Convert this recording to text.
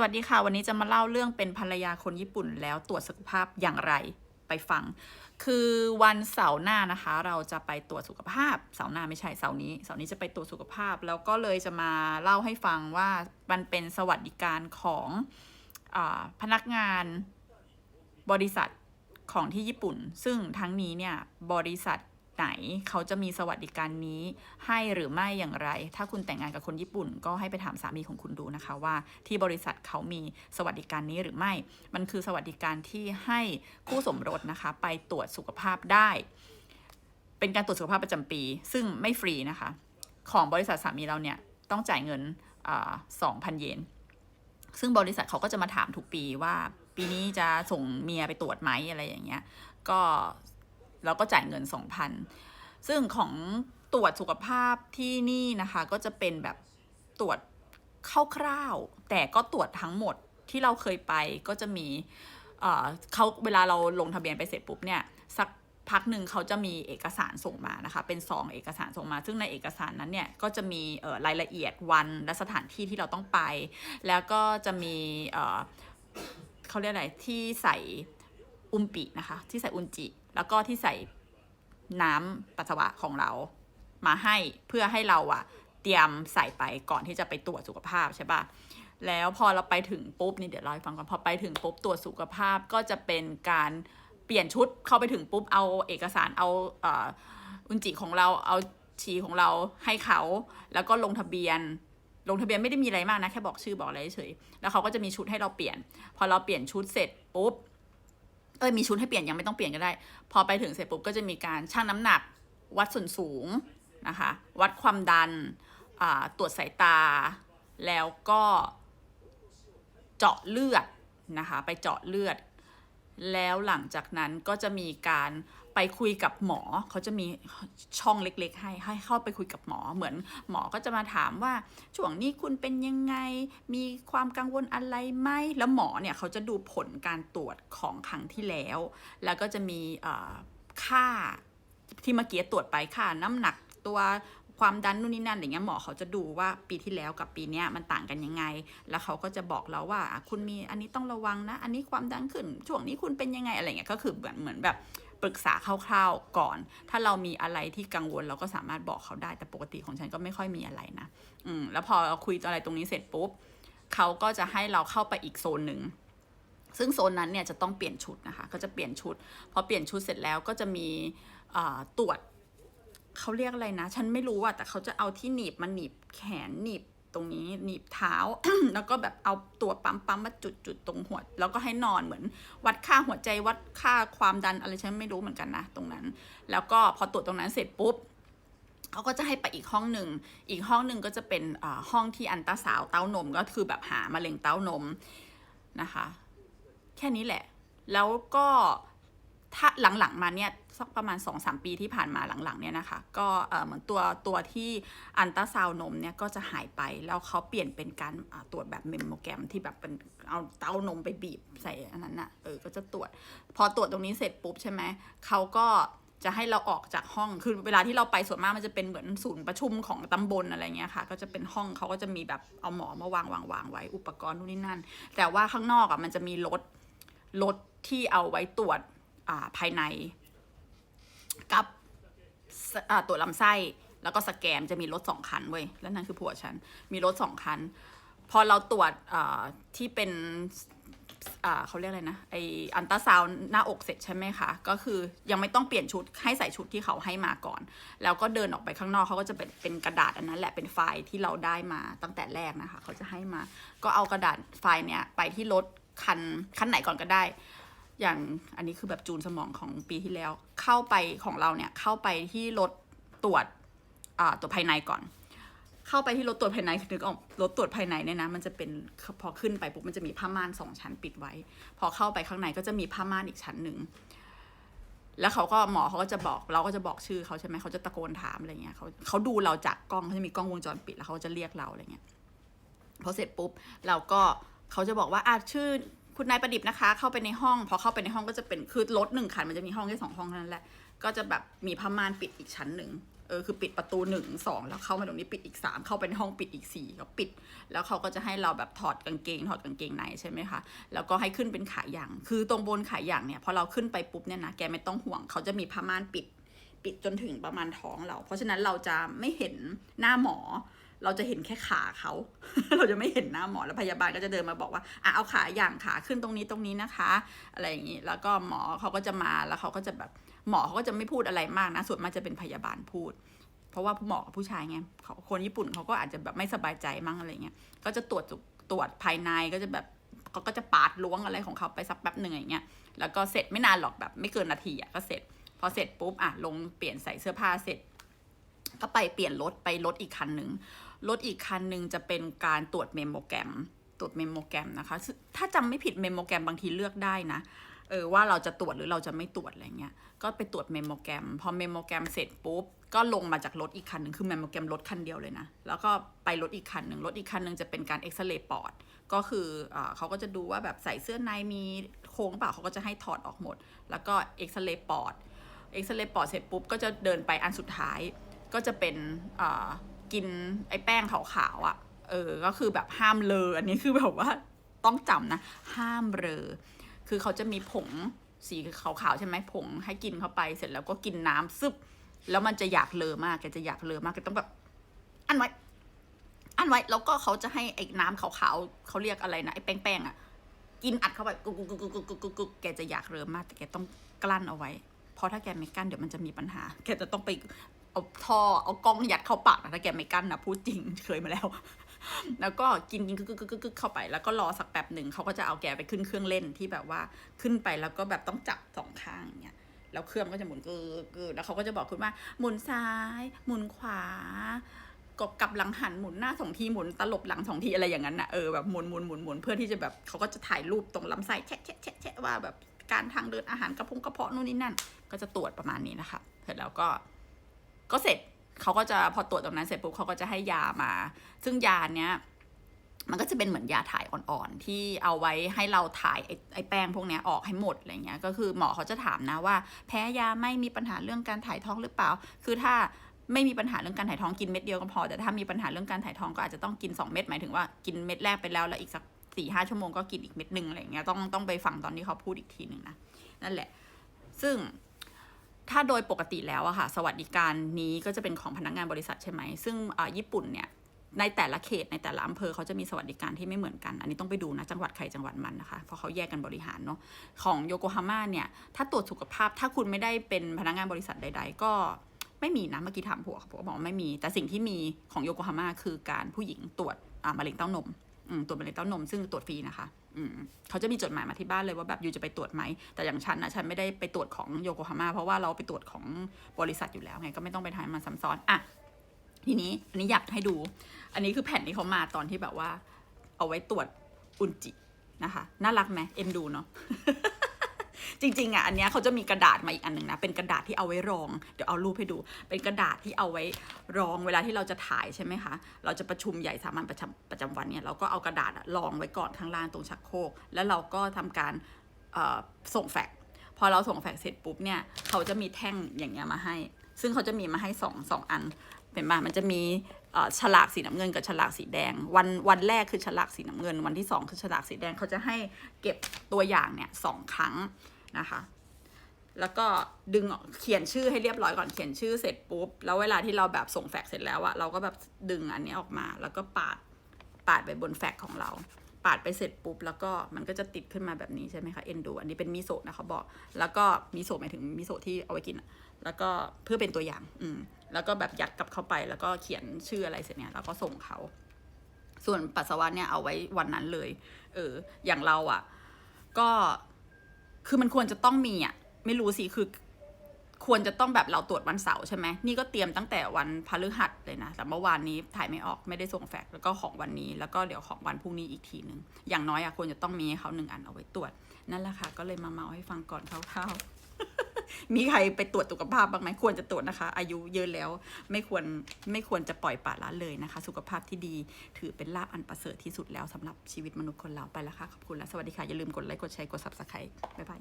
สวัสดีค่ะ วันนี้จะมาเล่าเรื่องเป็นภรรยาคนญี่ปุ่นแล้วตรวจสุขภาพอย่างไรไปฟัง คือวันเสาร์หน้านะคะ เราจะไปตรวจสุขภาพเสาร์หน้าไม่ใช่เสาร์นี้เสาร์นี้จะไปตรวจสุขภาพ แล้วก็เลยจะมาเล่าให้ฟังว่ามันเป็นสวัสดิการของอพนักงานบริษัทของที่ญี่ปุ่น ซึ่งทั้งนี้เนี่ยบริษัท ไหน เขาจะมีสวัสดิการนี้ให้หรือไม่อย่างไร ถ้าคุณแต่งงานกับคนญี่ปุ่น ก็ให้ไปถามสามีของคุณดูนะคะว่า ที่บริษัทเขามีสวัสดิการนี้หรือไม่ มันคือสวัสดิการที่ให้คู่สมรสนะคะไปตรวจสุขภาพได้ เป็นการตรวจสุขภาพประจำปี ซึ่งไม่ฟรีนะคะ ของบริษัทสามีเราเนี่ยต้องจ่ายเงินสองพันเยน ซึ่งบริษัทเขาก็จะมาถามทุกปีว่า ปีนี้จะส่งเมียไปตรวจไหมอะไรอย่างเงี้ย ก็ เราก็จ่ายเงิน 2,000 ซึ่งของตรวจสุขภาพที่นี่นะคะ ก็จะเป็นแบบตรวจคร่าวๆแต่ก็ตรวจทั้งหมดที่เราเคยไปก็จะมีเขาเวลาเราลงทะเบียนไปเสร็จปุ๊บเนี่ยสักพักหนึ่งเขาจะมีเอกสารส่งมานะคะ เป็นซองเอกสารส่งมา ซึ่งในเอกสารนั้นเนี่ยก็จะมีรายละเอียดวันและสถานที่ที่เราต้องไป แล้วก็จะมีเอ่อเขาเรียกอะไรที่ใส่อุมปินะคะ ที่ใส่อุนจิ แล้วก็ที่ใส่น้ำปัสสาวะของเรา มาให้เพื่อให้เราอะเตรียมใส่ไปก่อนที่จะไปตรวจสุขภาพใช่ปะแล้วพอเราไปถึงปุ๊บนี่เดี๋ยวเล่าให้ฟังก่อนพอไปถึงปุ๊บตรวจสุขภาพก็จะเป็นการเปลี่ยนชุดเข้าไปถึงปุ๊บเอาเอกสารเอาเอ่ออุนจิของเราเอาฉี่ของเราให้เขา แล้วก็ลงทะเบียน ลงทะเบียนไม่ได้มีอะไรมากนะ แค่บอกชื่อบอกอะไรเฉยๆแล้วเขาก็จะมีชุดให้เราเปลี่ยน พอเราเปลี่ยนชุดเสร็จปุ๊บ เอ้ยมีชุดให้เปลี่ยนยังไม่ต้องเปลี่ยนก็ได้ พอไปถึงเสร็จปุ๊บก็จะมีการชั่งน้ำหนัก วัดส่วนสูงนะคะ วัดความดันตรวจสายตา แล้วก็เจาะเลือดนะคะ ไปเจาะเลือด แล้วหลังจากนั้นก็จะมีการ ไปคุยกับหมอเขาจะมีช่องเล็กๆ ให้ให้เข้าไปคุยกับหมอเหมือนหมอก็จะมาถามว่าช่วงนี้คุณเป็นยังไงมีความกังวลอะไรไหมแล้วหมอเนี่ยเขาจะดูผลการตรวจของครั้งที่แล้ว แล้วก็จะมีค่าที่เมื่อกี้ตรวจไปค่าน้ำหนักตัวความดันนู่นนี่นั่นอะไรเงี้ยหมอเขาจะดูว่าปีที่แล้วกับปีนี้มันต่างกันยังไง แล้วเขาก็จะบอกเราว่าคุณมีอันนี้ต้องระวังนะ อันนี้ความดันขึ้น ช่วงนี้คุณเป็นยังไงอะไรเงี้ยก็คือเหมือนเหมือนแบบ ปรึกษาคร่าวๆก่อน ถ้าเรามีอะไรที่กังวลเราก็สามารถบอกเขาได้ แต่ปกติของฉันก็ไม่ค่อยมีอะไรนะ อืม แล้วพอเราคุยอะไรตรงนี้เสร็จปุ๊บ เขาก็จะให้เราเข้าไปอีกโซนหนึ่ง ซึ่งโซนนั้นเนี่ยจะต้องเปลี่ยนชุดนะคะ ก็จะเปลี่ยนชุด พอเปลี่ยนชุดเสร็จแล้วก็จะมีอ่าตรวจเขาเรียกอะไรนะ ฉันไม่รู้อะแต่เขาจะเอาที่หนีบมาหนีบแขนหนีบ ตรงนี้หนีบเท้า แล้วก็แบบเอาตัวปั๊มปั๊มมาจุดจุดตรงหัว แล้วก็ให้นอนเหมือน วัดค่าหัวใจวัดค่าความดันอะไรฉันไม่รู้เหมือนกันนะตรงนั้น แล้วก็พอตรวจตรงนั้นเสร็จปุ๊บเขาก็จะให้ไปอีกห้องหนึ่ง อีกห้องหนึ่งก็จะเป็นห้องที่อันตราสาวเต้านมก็คือแบบหามะเร็งเต้านมนะคะ แค่นี้แหละ แล้วก็ ถ้าหลังๆมาเนี่ยสักประมาณ2อสปีที่ผ่านมาหลังๆเนี่ยนะคะก็เหมือนตัวตัวที่อันตราซาวนมเนี่ยก็จะหายไปแล้วเขาเปลี่ยนเป็นการตรวจแบบเมมโมแกรมที่แบบเป็นเอาเต้านมไปบีบใส่อันนั้นน่ะเออก็จะตรวจ พอตรวจตรงนี้เสร็จปุ๊บใช่ไหมเขาก็จะให้เราออกจากห้อง คือเวลาที่เราไปส่วนมากมันจะเป็นเหมือนศูนย์ประชุมของตำบลอะไรเงี้ยค่ะ ก็จะเป็นห้องเขาก็จะมีแบบเอาหมอมาวางวางวางไว้อุปกรณ์นู่นนี่นั่น แต่ว่าข้างนอกอะมันจะมีรถรถที่เอาไว้ตรวจ ภายใน กับตรวจลำไส้ แล้วก็สแกนจะมีรถสองคันเว้ย แล้วนั่นคือผัวฉัน มีรถสองคัน พอเราตรวจที่เป็นเขาเรียกอะไรนะไออันตราซาวหน้าอกเสร็จใช่ไหมคะ ก็คือยังไม่ต้องเปลี่ยนชุดให้ใส่ชุดที่เขาให้มาก่อน แล้วก็เดินออกไปข้างนอกเขาก็จะเป็นเป็นกระดาษอันนั้นแหละเป็นไฟล์ที่เราได้มาตั้งแต่แรกนะคะ เขาจะให้มา ก็เอากระดาษไฟล์เนี้ยไปที่รถคันคันไหนก่อนก็ได้ อย่างอันนี้คือแบบจูนสมองของปีที่แล้ว เข้าไปของเราเนี่ยเข้าไปที่รถตรวจอ่าตรวจภายในก่อน เข้าไปที่รถตรวจภายในนึกออกรถตรวจภายในเนี่ยนะมันจะเป็นพอขึ้นไปปุ๊บมันจะมีผ้าม่านสองชั้นปิดไว้ พอเข้าไปข้างในก็จะมีผ้าม่านอีกชั้นหนึ่งแล้วเขาก็หมอเขาก็จะบอกเราก็จะบอกชื่อเขาใช่ไหมเขาจะตะโกนถามอะไรเงี้ยเขาเขาดูเราจากกล้องเขาจะมีกล้องวงจรปิดแล้วเขาจะเรียกเราอะไรเงี้ยพอเสร็จปุ๊บเราก็เขาจะบอกว่าอะชื่อ คุณนายประดิษฐ์นะคะ เข้าไปในห้อง พอเข้าไปในห้องก็จะเป็นคือรถหนึ่งคันมันจะมีห้องแค่สองห้องเท่านั้นแหละ ก็จะแบบมีผ้าม่านปิดอีกชั้นหนึ่งเออคือปิดประตูหนึ่งสองแล้วเข้ามาตรงนี้ปิดอีกสามเข้าไปในห้องปิดอีกสี่ก็ปิด แล้วเขาก็จะให้เราแบบถอดกางเกง ถอดกางเกงในใช่ไหมคะแล้วก็ให้ขึ้นเป็นขาอย่างคือตรงบนขาอย่างเนี่ยพอเราขึ้นไปปุ๊บเนี่ยนะแกไม่ต้องห่วงเขาจะมีผ้าม่านปิด ปิดจนถึงประมาณท้องเรา เพราะฉะนั้นเราจะไม่เห็นหน้าหมอ เราจะเห็นแค่ขาเขา เราจะไม่เห็นหน้าหมอแล้วพยาบาลก็จะเดินมาบอกว่าอะเอาขาอย่างขาขึ้นตรงนี้ตรงนี้นะคะ อะไรอย่างนี้แล้วก็หมอเขาก็จะมาแล้วเขาก็จะแบบหมอเขาก็จะไม่พูดอะไรมากนะส่วนมากจะเป็นพยาบาลพูด เพราะว่าหมอกับผู้ชายไงเขาคนญี่ปุ่นเขาก็อาจจะแบบไม่สบายใจมั่งอะไรเงี้ยก็จะตรวจตรวจภายในก็จะแบบเขาก็จะปาดล้วงอะไรของเขาไปสักแป๊บหนึ่งอย่างเงี้ยแล้วก็เสร็จไม่นานหรอกแบบไม่เกินนาทีอะก็เสร็จ พอเสร็จปุ๊บอะลงเปลี่ยนใส่เสื้อผ้าเสร็จ ก็ไปเปลี่ยนรถไปรถอีกคันหนึ่ง รถอีกคันหนึ่งจะเป็นการตรวจเมมโมแกรม ตรวจเมมโมแกรมนะคะ ถ้าจำไม่ผิดเมมโมแกรมบางทีเลือกได้นะ เออว่าเราจะตรวจหรือเราจะไม่ตรวจอะไรเงี้ย ก็ไปตรวจเมมโมแกรม พอเมมโมแกรมเสร็จปุ๊บ ก็ลงมาจากรถอีกคันหนึ่งคือเมมโมแกรมรถคันเดียวเลยนะ แล้วก็ไปรถอีกคันหนึ่งรถอีกคันหนึ่งจะเป็นการเอ็กซเรย์ปอด ก็คืออเขาก็จะดูว่าแบบใส่เสื้อในมีโค้งเปล่าเขาก็จะให้ถอดออกหมด แล้วก็เอ็กซเรย์ปอด เอ็กซเรย์ปอดเสร็จปุ๊บก็จะเดินไปอันสุดท้าย ก็จะเป็นอ กินไอ้แป้งขาวๆอะ่ะ เออ ก็คือแบบห้ามเลออันนี้คือแบบว่าต้องจำนะ ห้ามเลอคือเขาจะมีผงสีขาวๆใช่ไหมผงให้กินเข้าไปเสร็จแล้วก็กินน้ำซึบแล้วมันจะอยากเลอมากแกจะอยากเลอมากแกต้องแบบอันไว้ อันไว้แล้วก็เขาจะให้ไอ้น้ำขาวๆเขาเรียกอะไรนะไอ้แป้งๆอะ กินอัดเข้าไปกุกกุกกุกกุกกุกกุกแกจะอยากเริ่มมากแต่แกต้องกลั้นเอาไว้ เพราะถ้าแกไม่กั้นเดี๋ยวมันจะมีปัญหา แกจะต้องไป เอาท่อเอากล้องยัดเข้าปากนะถ้าแกไม่กั้นนะพูดจริงเคยมาแล้ว แล้วก็กินกินกึกกึกกึกกึกเข้าไปแล้วก็รอสักแป๊บหนึ่งเขาก็จะเอาแกไปขึ้นเครื่องเล่นที่แบบว่าขึ้นไปแล้วก็แบบต้องจับสองข้างอย่างเงี้ยแล้วเครื่องก็จะหมุนกึกกึกแล้วเขาก็จะบอกคุณว่า หมุนซ้าย หมุนขวากบกับหลังหันหมุนหน้าสองทีหมุนตลบหลังสองทีอะไรอย่างนั้นนะเออแบบหมุนหมุนหมุนหมุนเพื่อที่จะแบบเขาก็จะถ่ายรูปตรงลำไส้แชะแชะแชะแชะว่าแบบการทางเดินอาหารกระพงกระเพาะนู่นนี่นั่น ก็จะตรวจประมาณนี้นะคะเสร็จแล้วก็ ก็เสร็จเขาก็จะพอตรวจตรงนั้นเสร็จปุ๊บเขาก็จะให้ยามา ซึ่งยาเนี้ยมันก็จะเป็นเหมือนยาถ่ายอ่อนๆ ที่เอาไว้ให้เราถ่ายไอ้ไอ้แป้งพวกเนี้ยออกให้หมดอะไรเงี้ย ก็คือหมอเขาจะถามนะว่า แพ้ยาไม่มีปัญหาเรื่องการถ่ายท้องหรือเปล่า คือถ้าไม่มีปัญหาเรื่องการถ่ายท้องกินเม็ดเดียวก็พอ แต่ถ้ามีปัญหาเรื่องการถ่ายท้องก็อาจจะต้องกิน 2 เม็ดหมายถึงว่ากินเม็ดแรกไปแล้วแล้วอีกสักสี่ห้าชั่วโมงก็กินอีกเม็ดหนึ่งอะไรเงี้ย ต้องต้องไปฟังตอนที่เขาพูดอีกทีหนึ่งนะ นั่นแหละ ซึ่ง ถ้าโดยปกติแล้วอะค่ะ สวัสดิการนี้ก็จะเป็นของพนักงานบริษัทใช่ไหม ซึ่งญี่ปุ่นเนี่ยในแต่ละเขตในแต่ละอำเภอเขาจะมีสวัสดิการที่ไม่เหมือนกัน อันนี้ต้องไปดูนะจังหวัดใครจังหวัดมันนะคะ เพราะเขาแยกกันบริหารเนาะของโยโกฮาม่าเนี่ย ถ้าตรวจสุขภาพถ้าคุณไม่ได้เป็นพนักงานบริษัทใด ๆ ก็ไม่มีนะเมื่อกี้ถามผัวเขาบอกไม่มี แต่สิ่งที่มีของโยโกฮาม่าคือการผู้หญิงตรวจมะเร็งเต้านม ตรวจมะเร็งเต้านมซึ่งตรวจฟรีนะคะเขาจะมีจดหมายมาที่บ้านเลยว่าแบบยูจะไปตรวจไหม แต่อย่างฉันนะฉันไม่ได้ไปตรวจของโยโกฮาม่าเพราะว่าเราไปตรวจของบริษัทอยู่แล้วไงก็ไม่ต้องไปทำให้มันซ้ำซ้อนอะทีนี้อันนี้อยากให้ดู อันนี้คือแผ่นที่เขามาตอนที่แบบว่า เอาไว้ตรวจอุนจินะคะ น่ารักไหมเอ็นดูเนาะ จริงๆอะอันเนี้ยเขาจะมีกระดาษมาอีกอันหนึ่งนะ เป็นกระดาษที่เอาไว้รอง เดี๋ยวเอารูปให้ดู เป็นกระดาษที่เอาไว้รองเวลาที่เราจะถ่ายใช่ไหมคะ เราจะประชุมใหญ่สามัญประจำประจำวันเนี่ยเราก็เอากระดาษรองไว้ก่อนข้างล่างตรงชักโครกแล้วเราก็ทำการส่งแฟกซ์พอเราส่งแฟกซ์เสร็จปุ๊บเนี่ยเขาจะมีแท่งอย่างเงี้ยมาให้ ซึ่งเขาจะมีมาให้สองสองอันเป็นมามันจะมีฉลากสีน้ำเงินกับฉลากสีแดง วันวันแรกคือฉลากสีน้ำเงิน วันที่สองคือฉลากสีแดงเขาจะให้เก็บตัวอย่างเนี่ยสองครั้ง นะคะ แล้วก็ดึงเขียนชื่อให้เรียบร้อยก่อนเขียนชื่อเสร็จปุ๊บ แล้วเวลาที่เราแบบส่งแฟกซ์เสร็จแล้วอะเราก็แบบดึงอันนี้ออกมา แล้วก็ปาดปาดไปบนแฟกซ์ของเรา ปาดไปเสร็จปุ๊บ แล้วก็มันก็จะติดขึ้นมาแบบนี้ใช่ไหมคะเอ็นดูอันนี้เป็นมิโซะนะเขาบอก แล้วก็มิโซะหมายถึงมิโซะที่เอาไว้กิน แล้วก็เพื่อเป็นตัวอย่าง อืมแล้วก็แบบยัดกลับเข้าไปแล้วก็เขียนชื่ออะไรเสร็จเนี่ยแล้วก็ส่งเขา ส่วนปัสสาวะเนี่ยเอาไว้วันนั้นเลย เออ อย่างเราอะก็ คือมันควรจะต้องมีอะ ไม่รู้สิ คือ ควรจะต้องแบบเราตรวจวันเสาร์ใช่ไหม นี่ก็เตรียมตั้งแต่วันพฤหัสเลยนะ แต่เมื่อวานนี้ถ่ายไม่ออก ไม่ได้ส่งแฟกแล้วก็ของวันนี้ แล้วก็เดี๋ยวของวันพรุ่งนี้อีกทีหนึ่งอย่างน้อยอะควรจะต้องมีเขาหนึ่งอันเอาไว้ตรวจ นั่นแหละค่ะ ก็เลยมาเมาให้ฟังก่อนคร่าวๆ มีใครไปตรวจสุขภาพบ้างไหมควรจะตรวจนะคะ อายุเยอะแล้วไม่ควรไม่ควรจะปล่อยปละละเลยนะคะ สุขภาพที่ดีถือเป็นลาบอันประเสริฐที่สุดแล้วสำหรับชีวิตมนุษย์คนเราไปแล้วค่ะ ขอบคุณและสวัสดีค่ะ อย่าลืมกดไลค์กดแชร์กดซับสไครต์บ๊ายบาย